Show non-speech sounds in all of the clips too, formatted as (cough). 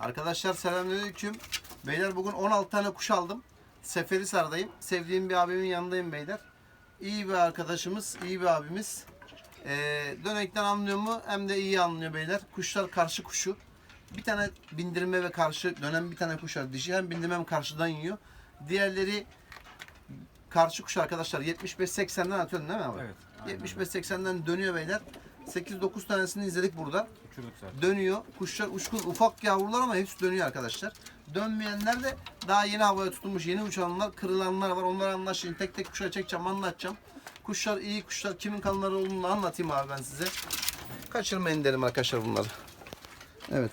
Arkadaşlar selamünaleyküm. Beyler bugün 16 tane kuş aldım. Seferihisar'dayım. Sevdiğim bir abimin yanındayım beyler. İyi bir arkadaşımız, iyi bir abimiz. Ee, dönekten anlıyor mu? Hem de iyi anlıyor beyler. Kuşlar karşı kuşu. Bir tane bindirme ve karşı dönen bir tane kuş var. Dişi hem bindirme hem karşıdan yiyor. Diğerleri karşı kuş arkadaşlar 75-80'den atıyorsun değil mi abi? Evet, aynen 75-80'den dönüyor beyler. 8-9 tanesini izledik burada Uçurduk zaten. dönüyor. Kuşlar uçkun ufak yavrular ama hepsi dönüyor arkadaşlar. Dönmeyenler de daha yeni havaya tutulmuş yeni uçanlar, kırılanlar var. Onları anlaşayım. Tek tek kuşa çekeceğim, anlatacağım. Kuşlar iyi kuşlar. Kimin kanları olduğunu anlatayım abi ben size. Kaçırmayın derim arkadaşlar bunları. Evet.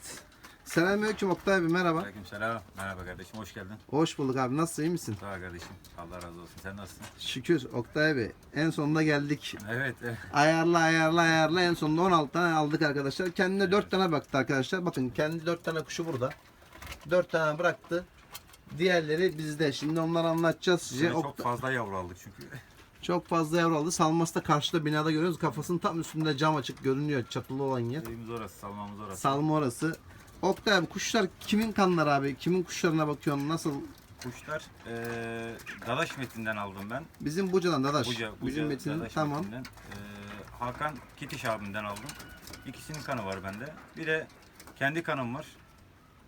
Selamünaleyküm Oktay abi merhaba. Aleykümselam. Merhaba kardeşim, hoş geldin. Hoş bulduk abi. Nasılsın? iyi misin? Sağ ol kardeşim. Allah razı olsun. Sen nasılsın? Şükür Oktay abi. En sonunda geldik. Evet. evet. Ayarla ayarla ayarla en sonunda 16 tane aldık arkadaşlar. Kendine 4 tane baktı arkadaşlar. Bakın kendi 4 tane kuşu burada. 4 tane bıraktı. Diğerleri bizde. Şimdi onları anlatacağız size. Çok fazla yavru aldık çünkü. çok fazla yavru aldı. Salması da karşıda binada görüyoruz. Kafasının tam üstünde cam açık görünüyor. Çatılı olan yer. Evimiz orası, salmamız orası. Salma orası. Oktay abi kuşlar kimin kanları abi? Kimin kuşlarına bakıyorsun? Nasıl? Kuşlar eee Dadaş metinden aldım ben. Bizim Buca'dan Dadaş. Buca, Buca Bizim Metin'in Dadaş tamam. metinden. Eee, Hakan Kitiş abimden aldım. İkisinin kanı var bende. Bir de kendi kanım var.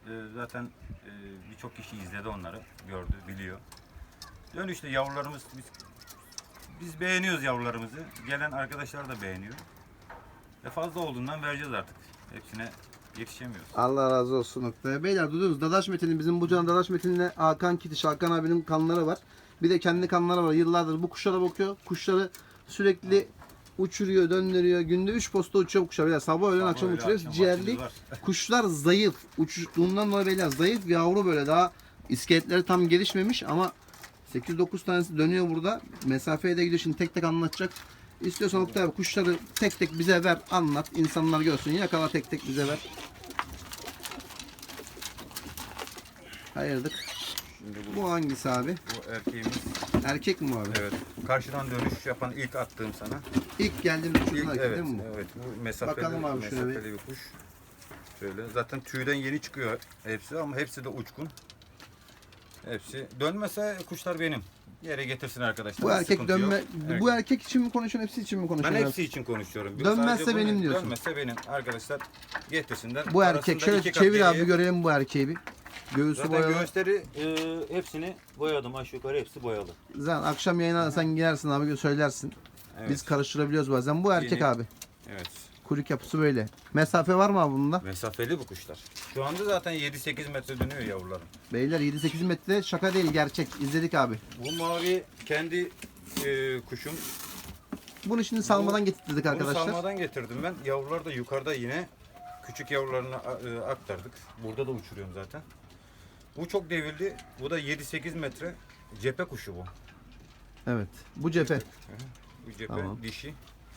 Eee, zaten eee, birçok kişi izledi onları. Gördü, biliyor. Dönüşte yavrularımız biz, biz beğeniyoruz yavrularımızı. Gelen arkadaşlar da beğeniyor. Ve fazla olduğundan vereceğiz artık. Hepsine yetişemiyoruz. Allah razı olsun Oktay. Beyler duydunuz Dadaş Metin'in bizim Buca'nın Dadaş Metin'le Hakan Kitiş, Hakan abinin kanları var. Bir de kendi kanları var. Yıllardır bu kuşlara bakıyor. Kuşları sürekli uçuruyor, döndürüyor. Günde 3 posta uçuyor bu kuşlar. Beyler sabah öğlen akşam Öyle uçuruyoruz. akşam Ciğerli var. (laughs) kuşlar zayıf. Uçuştuğundan dolayı beyler zayıf yavru böyle daha iskeletleri tam gelişmemiş ama 8-9 tanesi dönüyor burada. Mesafeye de gidiyor şimdi tek tek anlatacak. İstiyorsan Oktay abi kuşları tek tek bize ver anlat. insanlar görsün. Yakala tek tek bize ver. Hayırdır? Şimdi bu, Bu hangisi abi? bu erkeğimiz. Erkek mi bu abi? Evet. Karşıdan dönüş yapan ilk attığım sana. İlk geldiğimiz İlk, çocuğun erkeği evet, değil mi bu? evet. Bu mesafeli, Bakalım abi şöyle mesafeli bir kuş. Şöyle. Zaten tüyden yeni çıkıyor hepsi ama hepsi de uçkun. Hepsi. Dönmese kuşlar benim. Yere getirsin arkadaşlar. Bu erkek Sıkıntı yok. dönme Evet. bu erkek için mi konuşuyorsun hepsi için mi Ben konuşuyorsun? hepsi için konuşuyorum. Dönmezse Sadece benim diyorsun. Dönmezse benim. Arkadaşlar getirsinler. Bu erkek Arasında şöyle iki kat çevir abi geriye- görelim bu erkeği bir. Göğüsü Zaten boyalı. göğüsleri e, hepsini boyadım aşağı yukarı hepsi boyalı. Zaten akşam yayına sen girersin abi söylersin. Evet. Biz karıştırabiliyoruz bazen. Bu erkek Yeni- abi. Evet. Kuyruk yapısı böyle. Mesafe var mı abi bunda? Mesafeli bu kuşlar. Şu anda zaten 7-8 metre dönüyor yavrularım. Beyler 7-8 metre şaka değil gerçek. İzledik abi. Bu mavi kendi e, kuşum. Bunu şimdi salmadan getirdik Bunu arkadaşlar. salmadan getirdim ben. Yavrular da yukarıda yine küçük yavrularını e, aktardık. Burada da uçuruyorum zaten. Bu çok devirli. Bu da 7-8 metre cephe kuşu bu. Evet. Bu cephe. Bu cephe Tamam. dişi.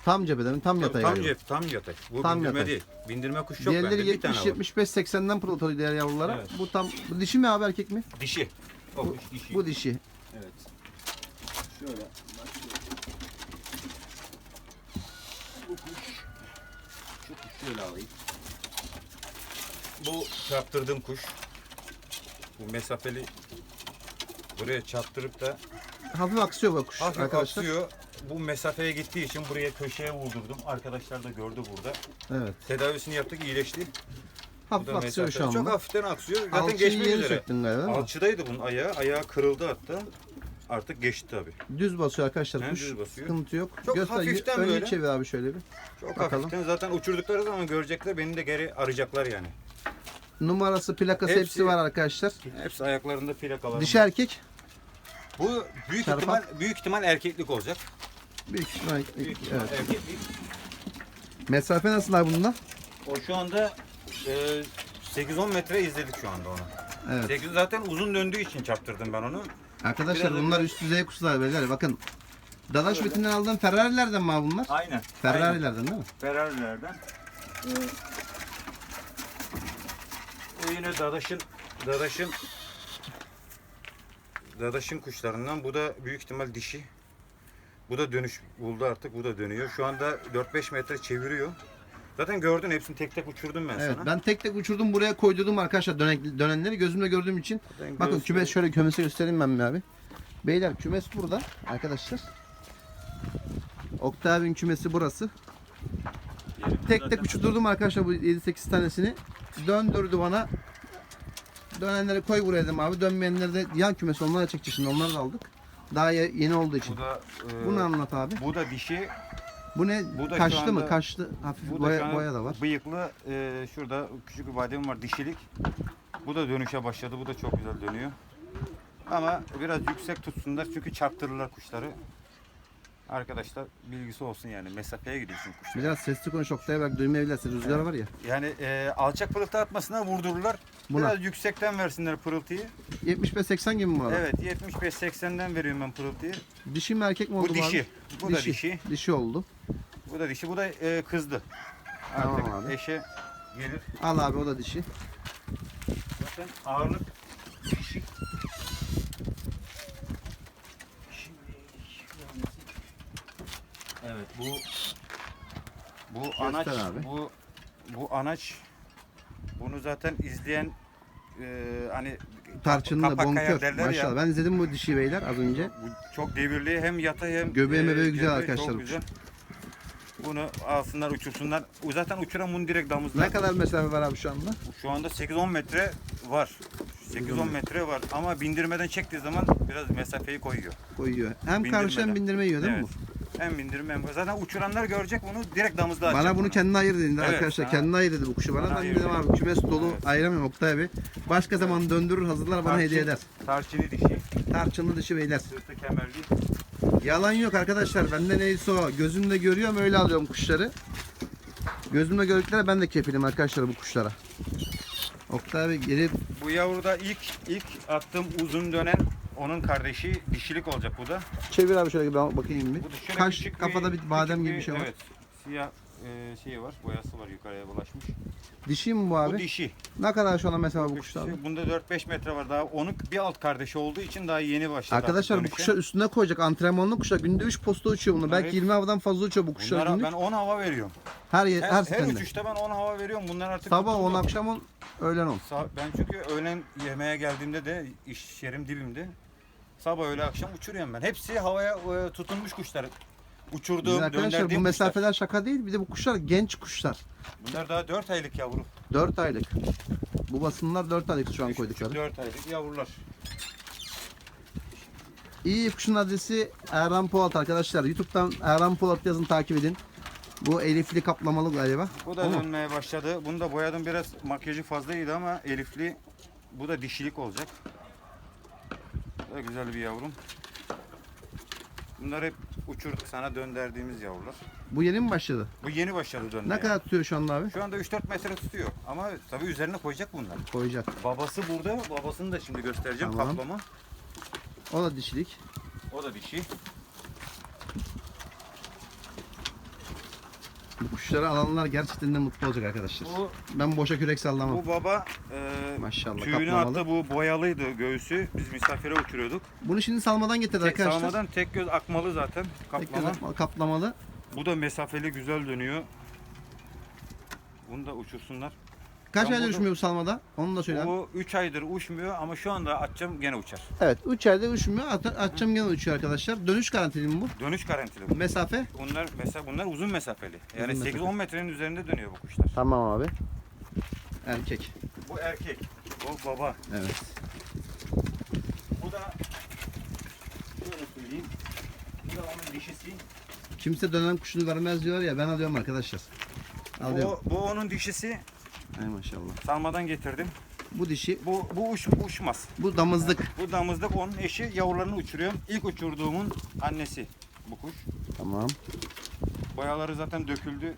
Tam cepheden mi? Tam yatay tam galiba. cep, tam yatak. Bu Tam bindirme yatay. değil. Bindirme kuş yok bende. Diğerleri Bir tane 70 var. 75 80'den pırıltılıyor diğer yavrulara. Evet. Bu tam bu dişi mi abi erkek mi? Dişi. O kuş dişi. Bu dişi. Evet. Şöyle. Bu kuş. Şu kuş şöyle alayım. Bu çarptırdığım kuş. Bu mesafeli buraya çarptırıp da Hafif aksıyor bu kuş hafif arkadaşlar. aksıyor. Bu mesafeye gittiği için buraya köşeye vurdurdum. Arkadaşlar da gördü burada. Evet. Tedavisini yaptık, iyileşti. Bu Hafif da aksıyor şu mesafe- an. Çok hafiften aksıyor. Zaten Alçıyı geçmek yeni üzere. söktün galiba değil mi? Alçıdaydı bunun ayağı. Ayağı kırıldı hatta. Artık geçti tabii. Düz basıyor arkadaşlar He, kuş. düz basıyor. Sıkıntı yok. Çok hafiften önünü böyle. çevir abi şöyle bir. Çok Bakalım. hafiften zaten uçurdukları zaman görecekler beni de geri arayacaklar yani. Numarası, plakası hepsi, Hepsi- var arkadaşlar. Hepsi ayaklarında plakalar. Dişi erkek. Bu büyük Çarpan. ihtimal büyük ihtimal erkeklik olacak. Büyük ihtimal. Büyük ihtimal Evet. Mesafe nasıl abi bunda? O şu anda e, 8-10 metre izledik şu anda onu. Evet. 8 zaten uzun döndüğü için çarptırdım ben onu. Arkadaşlar Biraz bunlar önce- üst düzey kuşlar beyler. Bakın. Dadaş Böyle. Metin'den aldığın Ferrari'lerden mi abi bunlar? Aynen. Aynen. Ferrari'lerden değil mi? Ferrari'lerden. Bu yine Dadaş'ın Dadaş'ın Dadaş'ın kuşlarından. Bu da büyük ihtimal dişi. Bu da dönüş buldu artık. Bu da dönüyor. Şu anda 4-5 metre çeviriyor. Zaten gördün hepsini tek tek uçurdum ben Evet sana. ben tek tek uçurdum buraya koydurdum arkadaşlar dönek, dönenleri gözümle gördüğüm için. Ben Bakın göğüs- kümes şöyle kümesi göstereyim ben bir abi. Beyler kümes burada arkadaşlar. Oktay abinin kümesi burası. Tek zaten- tek uçurdum arkadaşlar bu 7-8 tanesini. Döndürdü bana. Dönenleri koy buraya dedim abi. Dönmeyenleri de yan kümesi onlara çekeceğiz şimdi onları da aldık. Daha ye- yeni olduğu için. Bu da e, Bunu anlat abi. bu da dişi. Bu ne? bu da şu Kaşlı mı? anda- Kaşlı. Hafif Bu da şu boya, an boya da var. Bıyıklı. e, şurada küçük bir badem var dişilik. Bu da dönüşe başladı. Bu da çok güzel dönüyor. Ama biraz yüksek tutsunlar çünkü çarptırırlar kuşları. Arkadaşlar bilgisi olsun yani mesafeye gidiyorsun kuşlar. Biraz sesli konuş Oktay'a bak duymayabilirsin. Rüzgar var ya. Yani e, alçak pırıltı atmasına vurdururlar. Buna. Biraz yüksekten versinler pırıltıyı. 75-80 gibi mi arada? Evet 75-80'den veriyorum ben pırıltıyı. Dişi mi erkek mi oldu Bu bu dişi. abi? Bu da dişi. Dişi oldu. Bu da dişi. Bu da e, kızdı. Tamam Artık abi. eşe gelir. Al abi o da dişi. Zaten ağırlık bu bu anaç abi. bu bu anaç bunu zaten izleyen e, hani Tarçınlı, kapak bonkör. derler ya. Maşallah. Ben izledim bu dişi beyler az önce. Bu çok devirli hem yatay hem Göbeği mebeği güzel göbeği arkadaşlar çok bu güzel. Bunu alsınlar uçursunlar. O Zaten uçuran bunu direkt damızlar. Ne kadar mesafe var abi şu anda? Şu anda 8-10 metre var. 8-10 metre var ama bindirmeden çektiği zaman biraz mesafeyi koyuyor. Koyuyor. Hem karşı hem Bindirmeden. bindirme yiyor değil mi Evet. Hem bindirme hem zaten uçuranlar görecek bunu direkt damızda açacak. Bana bunu kendine ayır dedi Evet, arkadaşlar. ha. Kendine ayır dedi bu kuşu bana. Bana Ben ayır dedim dedi. abi kümes dolu Evet. ayıramıyorum Oktay abi. Başka zaman döndürür hazırlar bana Tarçın- hediye eder. Tarçını dişi, Tarçınlı dişi beyler. sırtı kemerli. Yalan yok arkadaşlar. Bende neyse o. Gözümle görüyorum öyle alıyorum kuşları. Gözümle gördükleri ben de kefilim arkadaşlar bu kuşlara. Oktay abi gelip Bu yavruda ilk ilk attığım uzun dönen onun kardeşi dişilik olacak bu da. çevir abi şöyle bir bakayım bir. Bu da şöyle Kaş küçük kafada bir badem gibi bir şey var. Evet. Siyah e, şeyi var, boyası var yukarıya bulaşmış. Dişi mi bu abi? Bu dişi. Ne kadar şu anda mesela bu kuşlar? dişi. Bunda 4-5 metre var daha. Onun bir alt kardeşi olduğu için daha yeni başladı. Arkadaşlar bu dönüşe. üstüne koyacak antrenmanlı kuşlar. Günde 3 posta uçuyor bunlar. Bunlar Belki hep- 20 havadan fazla uçuyor bu kuşlar Bunlara günlük. ben 10 hava veriyorum. Her yer, her, Her, her seferinde. uçuşta ben 10 hava veriyorum. Bunlar artık Sabah tutuldu. 10, akşam 10, öğlen 10. Sa- Ben çünkü öğlen yemeğe geldiğimde de iş yerim dibimde. Sabah öğle akşam uçuruyorum ben. Hepsi havaya e, tutunmuş kuşlar. Uçurduğum, Biz arkadaşlar bu döndürdüğüm mesafeler şaka değil. Bir de bu kuşlar genç kuşlar. kuşlar. Bunlar daha 4 aylık yavru. 4 aylık. Bu basınlar 4 aylık şu an koydukları. 4 aylık yavrular. İyi kuşun adresi Erhan Polat arkadaşlar. Youtube'dan Erhan Polat yazın takip edin. Bu elifli kaplamalı galiba. Bu da O mu? dönmeye başladı. Bunu da boyadım biraz makyajı fazlaydı ama elifli. Bu da dişilik olacak. Da güzel bir yavrum. Bunlar hep uçurduk sana döndürdüğümüz yavrular. Bu yeni mi başladı? Bu yeni başladı dönmeye. Ne kadar tutuyor şu anda abi? Şu anda 3-4 metre tutuyor. Ama tabii üzerine koyacak bunlar. Koyacak. Babası burada. Babasını da şimdi göstereceğim. Tamam. Kaplama. O da dişilik. O da dişi. Bu kuşları alanlar gerçekten de mutlu olacak arkadaşlar. Bu, Ben boşa kürek sallamam. bu baba e, Maşallah, tüyünü kaplamalı. attı. Bu boyalıydı göğsü. Biz misafire uçuruyorduk. Bunu şimdi salmadan getirdi Tek arkadaşlar. salmadan tek göz akmalı zaten. Tek Kaplama. göz kaplamalı. Bu da mesafeli güzel dönüyor. Bunu da uçursunlar. Kaç Ben aydır uçmuyor bu salmada? Onu da söyle. abi. Bu 3 aydır uçmuyor ama şu anda atacağım gene uçar. Evet 3 ayda uçmuyor. At atacağım gene uçuyor arkadaşlar. Dönüş garantili mi bu? Dönüş garantili bu. Mesafe? Bunlar mesela bunlar uzun mesafeli. Yani Uzun 8-10 metrenin üzerinde dönüyor bu kuşlar. Tamam abi. Erkek. Bu erkek. O baba. Evet. Bu da şöyle söyleyeyim. Bu da onun dişisi. Kimse dönen kuşunu vermez diyorlar ya ben alıyorum arkadaşlar. Alıyorum. Bu, bu onun dişisi. Ay maşallah. Salmadan getirdim. Bu dişi, Bu bu uç, uçmaz. bu damızlık. Bu damızlık onun eşi yavrularını uçuruyorum. İlk uçurduğumun annesi bu kuş. Tamam. Boyaları zaten döküldü.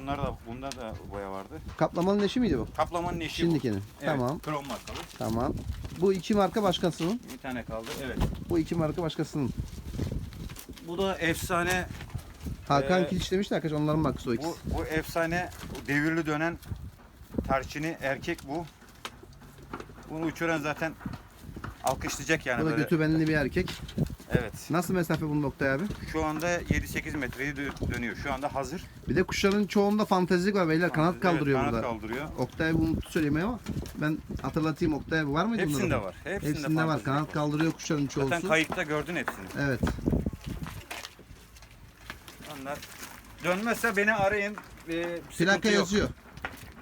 Bunlar da bunda da boya vardı. Kaplamanın eşi miydi bu? Kaplamanın eşi bu. Evet, Tamam. Krom markalı. Tamam. Bu iki marka başkasının. Bir tane kaldı. Evet. Bu iki marka başkasının. Bu da efsane Hakan Ee, Kiliç demişti arkadaşlar onların markası o ikisi. Bu, bu efsane bu devirli dönen tarçını erkek bu. Bunu uçuran zaten alkışlayacak yani Bu da böyle. götü benli bir erkek. Evet. Nasıl mesafe bunun Oktay abi? Şu anda 7-8 metreyi dö- dönüyor. Şu anda hazır. Bir de kuşların çoğunda fantezilik var beyler. Kanat Evet, kaldırıyor kanat burada. kaldırıyor. Oktay bunu unuttu söylemeyi ama ben hatırlatayım Oktay var mıydı Hepsinde bunların? var. Hepsinde, Hepsinde var. Kanat var. kaldırıyor kuşların çoğusu. Zaten kayıtta gördün hepsini. Evet. Onlar dönmezse beni arayın. Ee, Plaka yok.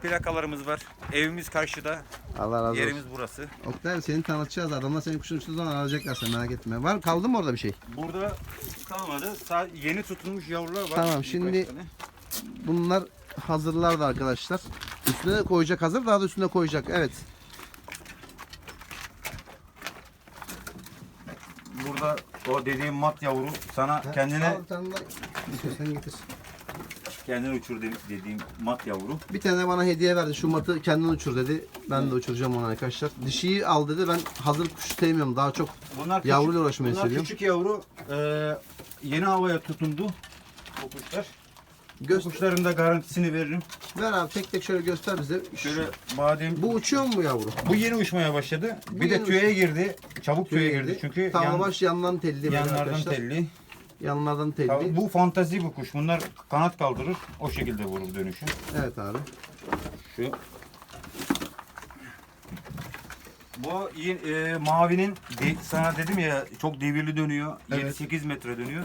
Plakalarımız var. Evimiz karşıda. Allah razı olsun. Yerimiz burası. Oktay seni tanıtacağız. Adamlar senin kuşun zaman arayacaklar sen merak etme. Var kaldı mı orada bir şey? Burada kalmadı. Sa- yeni tutulmuş yavrular var. Tamam, şimdi-. Bunlar hazırlar da arkadaşlar. Üstüne de koyacak hazır daha da üstüne koyacak. Evet. Burada o dediğim mat yavru sana kendine daha istiyorsan getir. Kendine uçur de- dediğim mat yavru. Bir tane bana hediye verdi. Şu matı kendin uçur dedi. Ben de uçuracağım onu arkadaşlar. Dişiyi al dedi. Ben hazır kuş sevmiyorum. Daha çok Bunlar Yavruyla uğraşmayı bunlar seviyorum. küçük yavru. Ee, yeni havaya tutundu. Bu kuşlar. Bu göster. kuşların da garantisini veririm. Ver abi tek tek şöyle göster bize. Şöyle badem. Bu uçuyor mu bu yavru? Bu yeni uçmaya başladı. Bu bir de yeni tüye girdi. Çabuk tüye girdi. Çünkü yan, Tavlabaş yandan telli. böyle yanlardan arkadaşlar. telli. Yanlardan telli. Tabii bu fantazi bir kuş. Bunlar kanat kaldırır. O şekilde vurur dönüşü. Evet abi. Şu. Bu e, mavinin de- sana dedim ya çok devirli dönüyor. Evet. 7-8 metre dönüyor.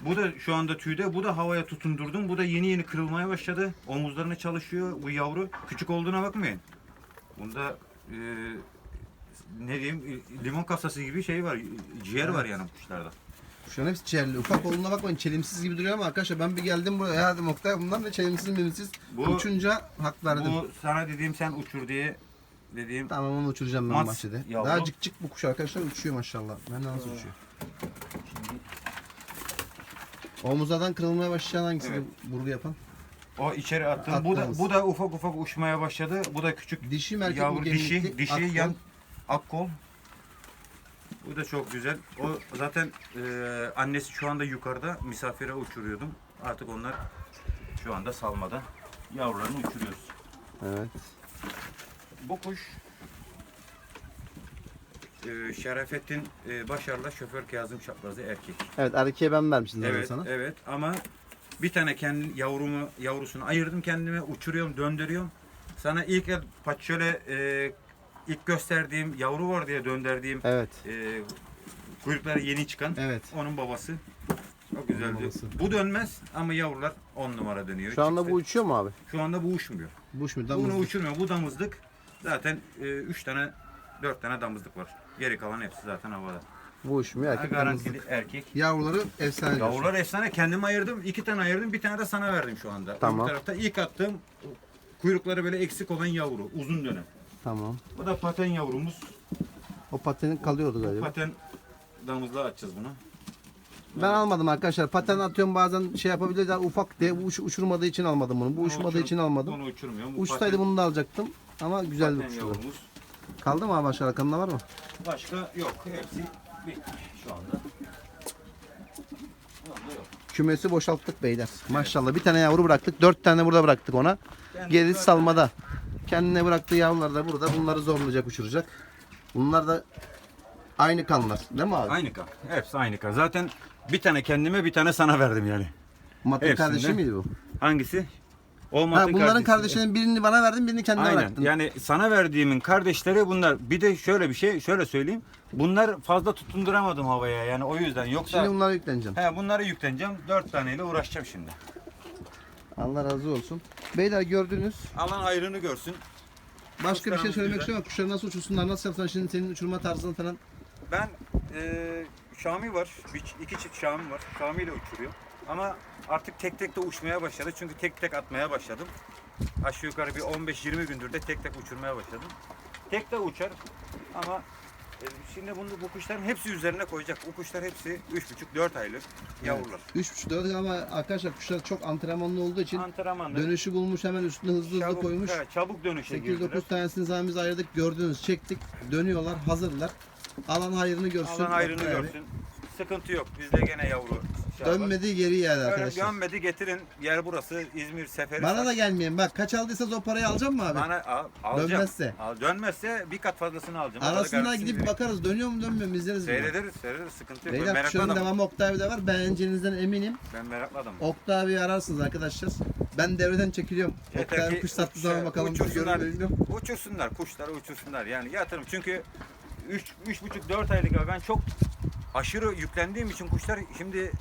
Bu da şu anda tüyde. Bu da havaya tutundurdum. Bu da yeni yeni kırılmaya başladı. Omuzlarına çalışıyor bu yavru. Küçük olduğuna bakmayın. Bunda e, ne diyeyim limon kasası gibi şey var. Ciğer var yani kuşlarda. Kuşların hepsi çelli. Ufak olduğuna bakmayın. Çelimsiz gibi duruyor ama arkadaşlar ben bir geldim buraya. Ya dedim Oktay bunlar ne çelimsiz mimsiz. Bu- Uçunca hak verdim. Bu sana dediğim sen uçur diye dediğim Tamam onu uçuracağım ben Mat bahçede. yavru. Daha cık cık bu kuş arkadaşlar uçuyor maşallah. Ben de nasıl uçuyor? Omuzlardan kırılmaya başlayan hangisi Evet. vurgu yapan? O içeri attım. Bu da Attığımız. bu da ufak ufak uçmaya başladı. Bu da küçük Dişi mi erkek mi? yavru dişi, dişi akkol. yan akkol. Bu da çok güzel. O zaten e, annesi şu anda yukarıda misafire uçuruyordum. Artık onlar şu anda salmada. Yavrularını uçuruyoruz. Evet. Bu kuş e, Şerefettin e, Başar'la şoför Kazım Çaprazı erkek. Evet erkeğe ben vermiştim zaten Evet, sana. evet ama bir tane kendi yavrumu yavrusunu ayırdım kendime uçuruyorum, döndürüyorum. Sana ilk el paç şöyle e, ilk gösterdiğim yavru var diye döndürdüğüm Evet. e, kuyrukları yeni çıkan Evet. onun babası. Çok güzeldi. babası. Bu dönmez ama yavrular 10 numara dönüyor. Şu anda Çıktı. bu uçuyor mu abi? şu anda bu uçmuyor. Bu uçmuyor. Bunu Damızlık. uçurmuyor. Bu damızlık. Zaten 3 tane 4 tane damızlık var. Geri kalan hepsi zaten havada. Bu uçmuyor. Erkek Garantili damızlık. erkek. Yavruları efsane diyorsun. Yavrular efsane. Kendim ayırdım. iki tane ayırdım. Bir tane de sana verdim şu anda. Tamam. Bu tarafta ilk attığım kuyrukları böyle eksik olan yavru. Uzun dönem. Tamam. Bu da paten yavrumuz. O patenin kalıyordu galiba. Paten damızlığa atacağız bunu. Ben almadım arkadaşlar. Paten atıyorum bazen şey yapabilir ufak diye bu uç- uçurmadığı için almadım bunu. Bu uçmadığı uçur- için almadım. Bunu uçurmuyorum. Bu Uçsaydı paten- bunu da alacaktım. Ama güzel bir paten yavrumuz. Kaldı mı abi başka arkamda var mı? Başka yok. Hepsi bitti şu anda. Şu anda yok. Kümesi boşalttık beyler. Maşallah bir tane yavru bıraktık. Dört tane burada bıraktık ona. Yani Gerisi dört salmada. Kendine bıraktığı yavrular da burada. Bunları zorlayacak uçuracak. Bunlar da aynı kanlar. Değil mi abi? Aynı kan. Hepsi aynı kan. Zaten bir tane kendime bir tane sana verdim yani. Matın hepsinde. kardeşi miydi bu? Hangisi? O Ha, bunların kardeşi. kardeşlerinin birini bana verdin birini kendine Aynen. bıraktın. Yani sana verdiğimin kardeşleri bunlar. Bir de şöyle bir şey, şöyle söyleyeyim. Bunlar fazla tutunduramadım havaya yani o yüzden. Yoksa Şimdi bunlara yükleneceğim. he, bunları yükleneceğim. Dört taneyle uğraşacağım şimdi. Allah razı olsun. Beyler gördünüz. Alan ayrını görsün. Başka bir şey söylemek güzel. istiyorum. Kuşları nasıl uçursunlar, nasıl yapsan şimdi senin uçurma tarzını falan. Ben e, Şami var. Bir, iki çift Şami var. Şami ile uçuruyor. Ama artık tek tek de uçmaya başladı. Çünkü tek tek atmaya başladım. Aşağı yukarı bir 15-20 gündür de tek tek uçurmaya başladım. Tek de uçar ama şimdi bunu bu kuşların hepsi üzerine koyacak. Bu kuşlar hepsi 3,5-4 aylık yavrular. 3.5-4 ama arkadaşlar kuşlar çok antrenmanlı olduğu için Antrenmanlı. dönüşü bulmuş hemen üstüne hızlı hızlı koymuş. evet, çabuk dönüşe girdiler. 8-9 tanesini zaten biz ayırdık gördünüz çektik dönüyorlar hazırlar. Alan hayrını görsün. Alan hayrını Oktay abi. görsün. Sıkıntı yok. Bizde gene yavru kuşağı var. Dönmedi geri geldi Öyle arkadaşlar. dönmedi getirin. Yer burası İzmir Seferi. Bana da gelmeyin. Bak kaç aldıysanız o parayı alacağım mı abi? Bana al, alacağım. Dönmezse. Al, dönmezse bir kat fazlasını alacağım. Da garantisini gidip vereyim. bakarız. Dönüyor mu dönmüyor mu izleriz. bunu. Seyrederiz, seyrederiz. Sıkıntı yok. Ben Beyler meraklı kuşların adamım. devamı Oktay de var. Beğeneceğinizden eminim. Ben meraklı adamım. Oktay ararsınız arkadaşlar. Ben devreden çekiliyorum. Yeter Oktay abi ki kuş sattığı zaman bakalım. bizi uçursunlar, müyüz? uçursunlar, kuşları uçursunlar. Yani yatırım. Çünkü 3 üç, buçuk 4 aylık abi ben çok aşırı yüklendiğim için kuşlar şimdi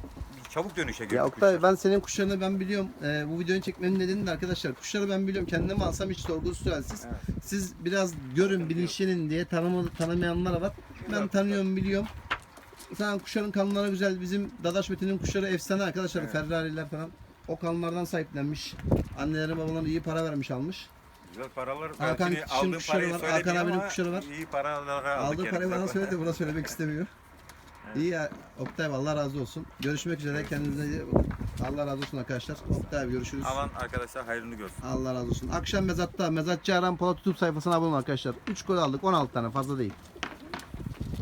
çabuk dönüşe giriyor. Ya Oktay ben senin kuşlarını ben biliyorum. Ee, bu videoyu çekmenin nedeni de arkadaşlar kuşları ben biliyorum. Kendime alsam hiç sorgusu sualsiz. Evet. Siz biraz görün bilinçlenin diye tanımadı, tanımayanlar var. Ben Güzel tanıyorum biliyorum. Sen kuşların kanunları güzel. Bizim Dadaş Metin'in kuşları efsane arkadaşlar. Evet. Ferrari'ler falan. O kanunlardan sahiplenmiş. Anneleri babaları iyi para vermiş almış. Güzel paralar. Hakan aldığım kuşları var, Hakan abinin kuşları var. İyi paralara aldık. Aldığı parayı bana söyledi. Buna söylemek istemiyor. İyi ya Oktay abi, Allah razı olsun. Görüşmek üzere. Kendinize iyi bakın. Allah razı olsun arkadaşlar. Oktay abi görüşürüz. Alan arkadaşlar hayrını görsün. Allah razı olsun. Akşam mezatta Mezatçı Aran Polat YouTube sayfasına abone olun arkadaşlar. 3 gol aldık 16 tane fazla değil.